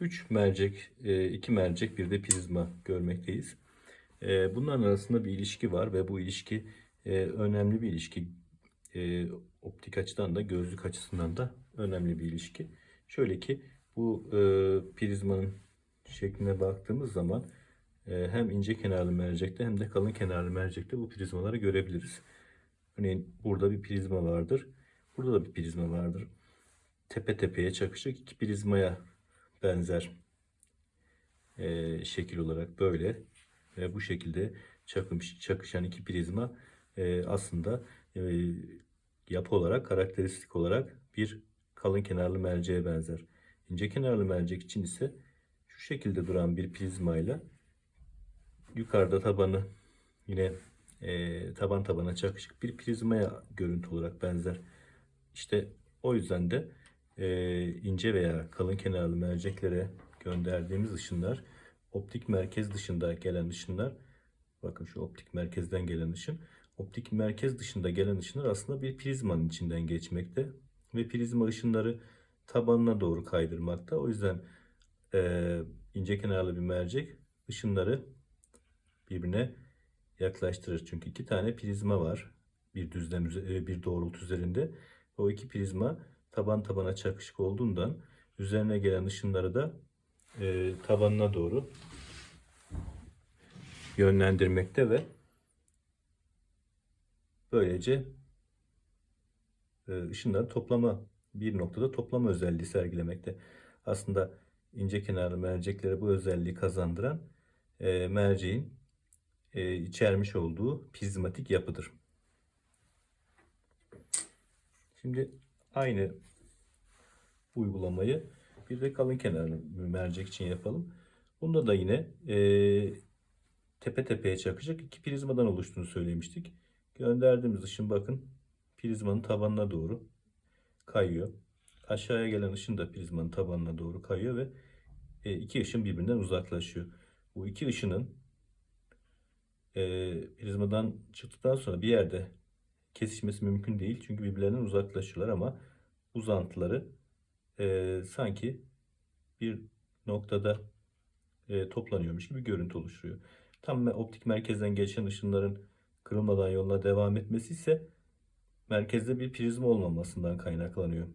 3 mercek, 2 mercek bir de prizma görmekteyiz. E, Bunların arasında bir ilişki var ve bu ilişki e, önemli bir ilişki. E, Optik açıdan da gözlük açısından da önemli bir ilişki. Şöyle ki bu e, prizmanın şekline baktığımız zaman e, hem ince kenarlı mercekte hem de kalın kenarlı mercekte bu prizmaları görebiliriz. Örneğin burada bir prizma vardır. Burada da bir prizma vardır. Tepe tepeye çakışık iki prizmaya benzer e, şekil olarak böyle ve bu şekilde çakmış, çakışan iki prizma e, aslında e, yapı olarak karakteristik olarak bir kalın kenarlı merceğe benzer. İnce kenarlı mercek için ise şu şekilde duran bir prizmayla yukarıda tabanı yine e, taban tabana çakışık bir prizmaya görüntü olarak benzer. İşte o yüzden de e, ince veya kalın kenarlı merceklere gönderdiğimiz ışınlar optik merkez dışında gelen ışınlar bakın şu optik merkezden gelen ışın optik merkez dışında gelen ışınlar aslında bir prizmanın içinden geçmekte ve prizma ışınları tabanına doğru kaydırmakta. O yüzden e, ince kenarlı bir mercek ışınları birbirine yaklaştırır. Çünkü iki tane prizma var bir düzlem e, bir doğrultu üzerinde. O iki prizma taban tabana çakışık olduğundan üzerine gelen ışınları da e, tabanına doğru yönlendirmekte ve böylece e, ışınları toplama bir noktada toplama özelliği sergilemekte. Aslında ince kenarlı merceklere bu özelliği kazandıran e, merceğin e, içermiş olduğu prizmatik yapıdır. Şimdi aynı uygulamayı bir de kalın kenarlı mercek için yapalım. Bunda da yine e, tepe tepeye çakacak iki prizmadan oluştuğunu söylemiştik. Gönderdiğimiz ışın bakın prizmanın tabanına doğru kayıyor. Aşağıya gelen ışın da prizmanın tabanına doğru kayıyor ve e, iki ışın birbirinden uzaklaşıyor. Bu iki ışının e, prizmadan çıktıktan sonra bir yerde kesişmesi mümkün değil. Çünkü birbirlerinden uzaklaşıyorlar ama uzantıları e, sanki bir noktada e, toplanıyormuş gibi görüntü oluşturuyor. Tam optik merkezden geçen ışınların kırılmadan yoluna devam etmesi ise merkezde bir prizma olmamasından kaynaklanıyor.